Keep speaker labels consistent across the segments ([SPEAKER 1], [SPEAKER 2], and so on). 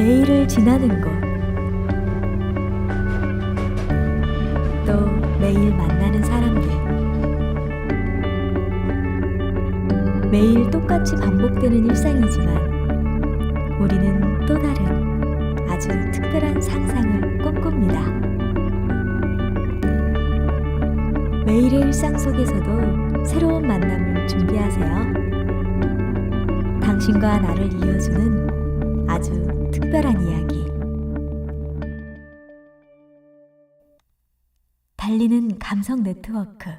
[SPEAKER 1] 매일을 지나는 곳. 또 매일 만나는 사람들. 매일 똑같이 반복되는 일상이지만 우리는 또 다른 아주 특별한 상상을 꿈꿉니다. 매일의 일상 속에서도 새로운 만남을 준비하세요. 당신과 나를 이어주는 특별한 이야기. 달리는 감성 네트워크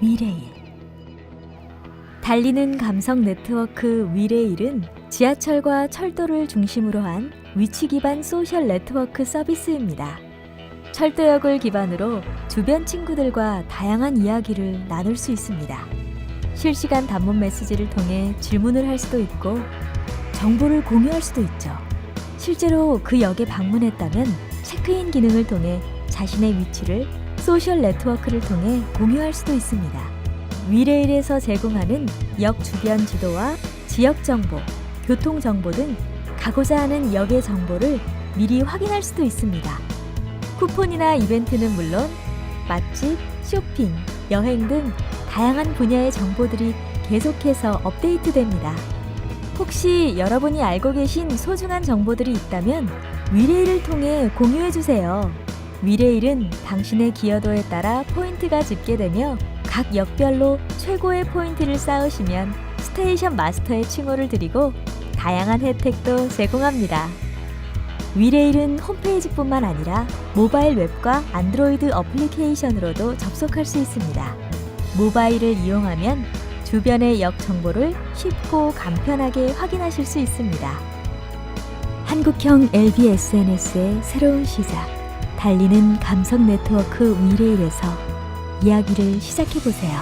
[SPEAKER 1] 위레일. 달리는 감성 네트워크 위레일은 지하철과 철도를 중심으로 한 위치 기반 소셜 네트워크 서비스입니다. 철도역을 기반으로 주변 친구들과 다양한 이야기를 나눌 수 있습니다. 실시간 단문 메시지를 통해 질문을 할 수도 있고 정보를 공유할 수도 있죠. 실제로 그 역에 방문했다면 체크인 기능을 통해 자신의 위치를 소셜 네트워크를 통해 공유할 수도 있습니다. 위레일에서 제공하는 역 주변 지도와 지역 정보, 교통 정보 등 가고자 하는 역의 정보를 미리 확인할 수도 있습니다. 쿠폰이나 이벤트는 물론 맛집, 쇼핑, 여행 등 다양한 분야의 정보들이 계속해서 업데이트됩니다. 혹시 여러분이 알고 계신 소중한 정보들이 있다면 위레일을 통해 공유해 주세요. 위레일은 당신의 기여도에 따라 포인트가 집계되며 각 역별로 최고의 포인트를 쌓으시면 스테이션 마스터의 칭호를 드리고 다양한 혜택도 제공합니다. 위레일은 홈페이지뿐만 아니라 모바일 웹과 안드로이드 어플리케이션으로도 접속할 수 있습니다. 모바일을 이용하면 주변의 역 정보를 쉽고 간편하게 확인하실 수 있습니다. 한국형 LB SNS의 새로운 시작. 달리는 감성 네트워크 위레일에서 이야기를 시작해 보세요.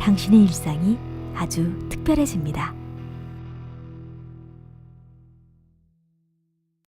[SPEAKER 1] 당신의 일상이 아주 특별해집니다.